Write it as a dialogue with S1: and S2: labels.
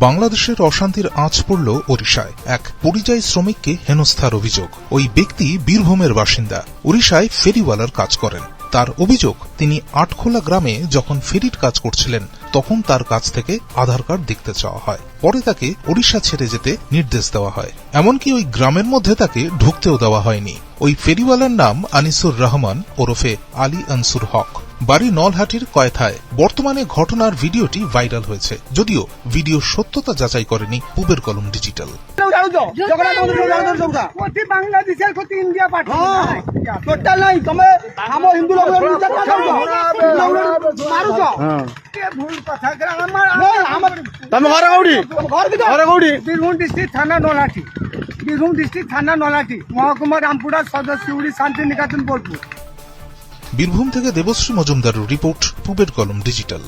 S1: বাংলাদেশের অশান্তির আঁচ পড়ল ওড়িশায়। এক পরিযায়ী শ্রমিককে হেনস্থার অভিযোগ। ওই ব্যক্তি বীরভূমের বাসিন্দা। ওড়িশায় ফেরিওয়ালার কাজ করেন। তার অভিযোগ, তিনি আটখোলা গ্রামে যখন ফেরির কাজ করছিলেন, তখন তার কাছ থেকে আধার কার্ড দেখতে চাওয়া হয়। পরে তাকে ওড়িশা ছেড়ে যেতে নির্দেশ দেওয়া হয়। এমনকি ওই গ্রামের মধ্যে তাকে ঢুকতেও দেওয়া হয়নি। ওই ফেরিওয়ালার নাম আনিসুর রহমান ওরফে আলী আনসুর হক। বাড়ি নলহাটির কয়থায়। বর্তমানে ঘটনার ভিডিওটি ভাইরাল হয়েছে। যদিও ভিডিও সত্যতা যাচাই করেনি পুবের কলম ডিজিটাল।
S2: বীরভূম ডিস্ট্রিক্ট থানা নলাটি ডিস্ট্রিক্ট থানা নলাটি মহকুমা রামপুরা সদর শিউড়ি শান্তিনিকেতন বোলপুর।
S1: বীরভূম থেকে দেবশ্রী মজুমদারের রিপোর্ট পুবের কলম ডিজিটাল।